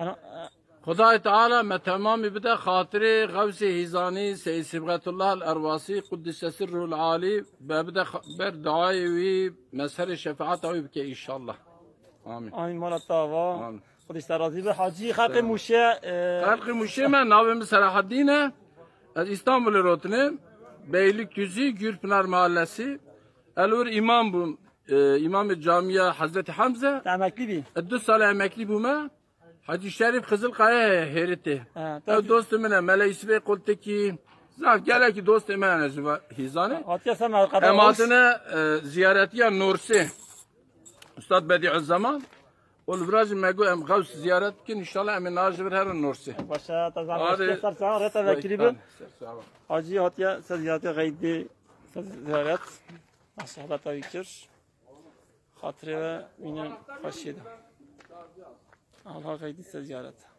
انا خدای تعالی me tamamı bir de hatırı Gavsi Hizani Seyyid Sibgatullah el-Ervasi Kuddise Sirrul Ali ve bir de ber duayı ve mezheri şefaat avi bike inşallah. Amin. امين مال الطاوا آمين. خودش ترازی به حاجی خلق موشه Kalkı müşime navimi Selahaddin'e ez İstanbul rotine Beylikdüzü Gürpınar Mahallesi Elur imam bu e, İmam-ı Camiye Hazreti Hamza emekli bir. 2 sale emekli bume Hacı Şerif Kızılkaya heriti. Ha, Ev dostum ne mele ismi kultu ki zaf gele ki dostum ne zıva hizane. Sen arkadaş. Ematine e, ziyaretiye Nursi. Ustad Bediüzzaman. Ol biraz mego em gavs ziyaret kin inşallah emin najber her Nursi. Başa tazam. Sar sar reta vekili bir. Hacı sen ziyarete gaydi. Ziyaret. Maşallah tayyikir. Hatırı ve minen faşiyede. Allah sen ziyaret.